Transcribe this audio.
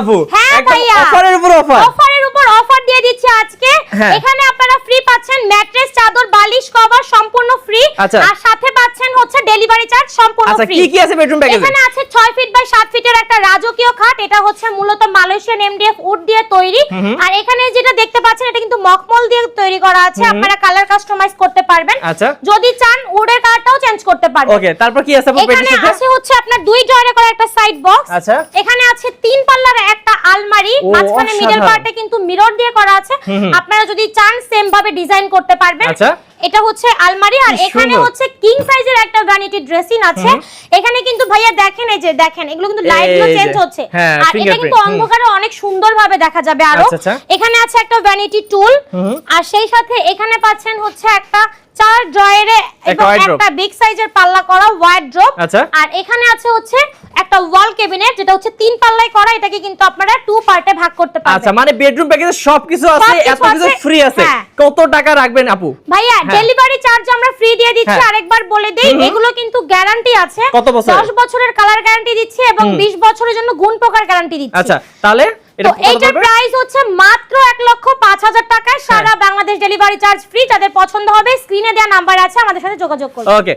আপু হ্যাঁ অফারের উপর অফার অফারের উপর অফার দিয়ে দিচ্ছি আজকে। হ্যাঁ। এখানে আপনারা ফ্রি পাচ্ছেন ম্যাট্রেস চাদর বালিশ কভার সম্পূর্ণ ফ্রি আচ্ছা। আর সাথে পাচ্ছেন হচ্ছে ডেলিভারি চার্জ সম্পূর্ণ আচ্ছা ফ্রি কি কি আছে বেডরুম প্যাকেজে এখানে আছে 6 ফিট বাই 7 ফিটের একটা রাজকীয় খাট। এটা হচ্ছে মূলত মালয়েশিয়ান এমডিএফ উড দিয়ে তৈরি। আর এখানে যেটা দেখতে পাচ্ছেন এটা কিন্তু মখমল দিয়ে তৈরি করা আছে। আপনারা কালার কাস্টমাইজ করতে পারবেন। আচ্ছা। যদি চান উডের কালারটাও চেঞ্জ করতে পারবেন। ওকে তারপর কি আছে এখানে আছে হচ্ছে আপনার দুই ড্রয়ারে করা একটা সাইড বক্স আচ্ছা। এখানে আছে তিন পাল্লার একটা আলমারি মাঝখানে মিডল। পার্টে কিন্তু মিরর দিয়ে করা আছে। আপনারা যদি চান সেম ভাবে ডিজাইন করতে পারবেন। আচ্ছা। এটা হচ্ছে আলমারি আর এখানে হচ্ছে কিং সাইজের একটা ভ্যানিটি ড্রেসিং আছে। এখানে কিন্তু ভাইয়া দেখেন এই যে দেখেন এগুলো কিন্তু লাইটগুলো চেঞ্জ হচ্ছে। হ্যাঁ, আর এটা কিন্তু। অন্ধকারে অনেক সুন্দর ভাবে দেখা যাবে আরও। আচ্ছা, আচ্ছা। এখানে আছে একটা ভ্যানিটি টুল আর সেই সাথে এখানে পাচ্ছেন হচ্ছে একটা চার ড্রয়ারে একটা বিগ সাইজের পাল্লা করা ওয়ার্ড্রোব আচ্ছা। আর এখানে আছে হচ্ছে একটা ওয়াল ক্যাবিনেট যেটা হচ্ছে তিন পাল্লায় করা এটাকে কিন্তু আপনারা টু পার্টে ভাগ করতে পারবেন। আচ্ছা মানে বেডরুম প্যাকেজে সবকিছু আছে এত কিছু ফ্রি আছে। হ্যাঁ। কত টাকা রাখবেন আপু? ভাইয়া হ্যাঁ। ডেলিভারি চার্জ আমরা ফ্রি দিয়ে দিচ্ছি হ্যাঁ। আরেকবার বলে দেই এগুলো কিন্তু গ্যারান্টি আছে। কত বছরের? 10 বছরের কালার গ্যারান্টি দিচ্ছি এবং 20 বছরের জন্য গুণ প্রকার গ্যারান্টি দিচ্ছি। আচ্ছা তাহলে এইটার? প্রাইস হচ্ছে মাত্র এক লক্ষ পাঁচ হাজার টাকায়। সারা বাংলাদেশ ডেলিভারি চার্জ ফ্রি যাদের পছন্দ হবে স্ক্রিনে দেওয়া নাম্বার আছে আমাদের সাথে যোগাযোগ করুন। ওকে